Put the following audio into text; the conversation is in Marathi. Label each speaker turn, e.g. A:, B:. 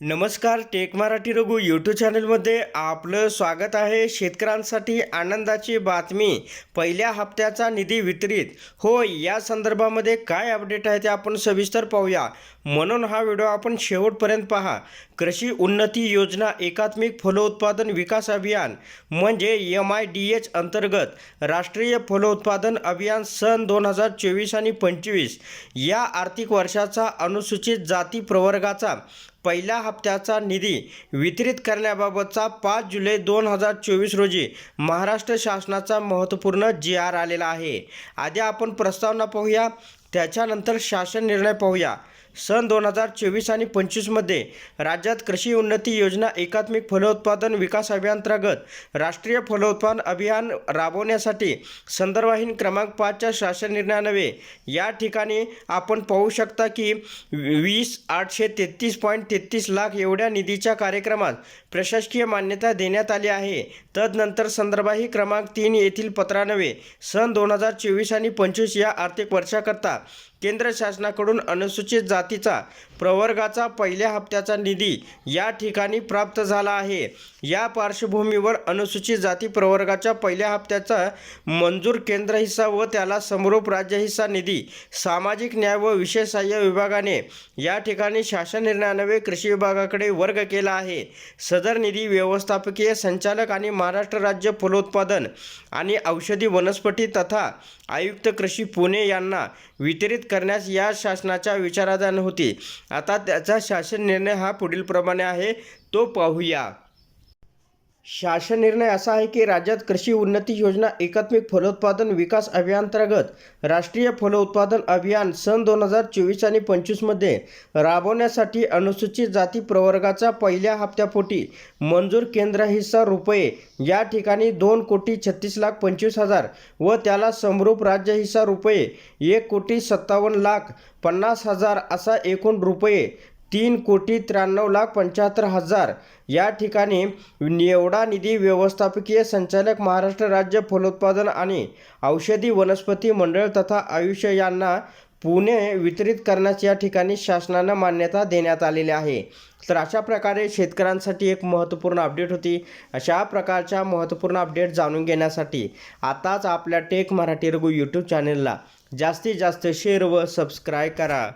A: नमस्कार टेक मराठी रघु यूट्यूब चॅनलमध्ये आपलं स्वागत आहे. शेतकऱ्यांसाठी आनंदाची बातमी. पहिल्या हप्त्याचा निधी वितरित. हो या संदर्भामध्ये काय अपडेट आहे ते आपण सविस्तर पाहूया. म्हणून हा व्हिडिओ आपण शेवटपर्यंत पहा. कृषी उन्नती योजना एकात्मिक फलोत्पादन विकास अभियान म्हणजे एम आय डी एच अंतर्गत राष्ट्रीय फलोत्पादन अभियान सन दोन हजार चोवीस आणि पंचवीस. या आर्थिक वर्षाचा अनुसूचित जाती प्रवर्गाचा पहिल्या हप्त्याचा निधी वितरित करण्याबाबतचा पाच जुलै दोन हजार चोवीस रोजी महाराष्ट्र शासनाचा महत्त्वपूर्ण जी आर आलेला आहे. आधी आपण प्रस्तावना पाहूया. त्याच्यानंतर शासन निर्णय पाहूया. सन दोन हजार चोवीस आणि पंचवीसमध्ये राज्यात कृषी उन्नती योजना एकात्मिक फलोत्पादन विकास अभियानांतर्गत राष्ट्रीय फलोत्पादन अभियान राबवण्यासाठी संदर्भहीन क्रमांक पाचच्या शासन निर्णयानवे या ठिकाणी आपण पाहू शकता की वीस आठशे तेहतीस पॉईंट तेहतीस लाख एवढ्या निधीच्या कार्यक्रमात प्रशासकीय मान्यता देण्यात आली आहे. तदनंतर संदर्भाही क्रमांक तीन येथील पत्रानवे सन दोन हजार चोवीस आणि पंचवीस या आर्थिक वर्षाकरता केंद्र शासनाकडून अनुसूचित जातीचा प्रवर्गाचा पहिल्या हप्त्याचा निधी या ठिकाणी प्राप्त झाला आहे. या पार्श्वभूमीवर अनुसूचित जाती प्रवर्गाच्या पहिल्या हप्त्याचा मंजूर केंद्र हिस्सा व त्याला समरूप राज्य हिस्सा निधी सामाजिक न्याय व विशेष सहाय्य विभागाने या ठिकाणी शासन निर्णयानवे कृषी विभागाकडे वर्ग केला आहे. सदर निधी व्यवस्थापकीय संचालक आणि महाराष्ट्र राज्य फलोत्पादन आणि औषधी वनस्पती तथा आयुक्त कृषी पुणे यांना वि वितरित करण्यास या शासनाच्या विचाराधीन होती. आता त्याचा शासन निर्णय हा पुढील प्रमाणे आहे. तो पाहूया. शासन निर्णय असा आहे की राज्यात कृषी उन्नती योजना एकात्मिक फलोत्पादन विकास अभियानांतर्गत राष्ट्रीय फलोत्पादन अभियान सन दोन हजार चोवीस आणि पंचवीसमध्ये राबवण्यासाठी अनुसूचित जाती प्रवर्गाचा पहिल्या हप्त्यापोटी मंजूर केंद्र हिस्सा रुपये या ठिकाणी दोन कोटी छत्तीस लाख पंचवीस हजार व त्याला समरूप राज्य हिस्सा रुपये एक कोटी सत्तावन्न लाख पन्नास हजार असा एकूण रुपये तीन कोटी त्र्याण्णव लाख पंच्याहत्तर हजार. या ठिकाणी एवढा निधी व्यवस्थापकीय संचालक महाराष्ट्र राज्य फलोत्पादन आणि औषधी वनस्पती मंडळ तथा आयुष्य यांना पुणे वितरित करण्यास या ठिकाणी शासनानं मान्यता देण्यात आलेली आहे. तर अशा प्रकारे शेतकऱ्यांसाठी एक महत्त्वपूर्ण अपडेट होती. अशा प्रकारच्या महत्त्वपूर्ण अपडेट जाणून घेण्यासाठी आताच आपल्या टेक मराठी रघु यूट्यूब चॅनलला जास्तीत जास्त शेअर व सबस्क्राईब करा.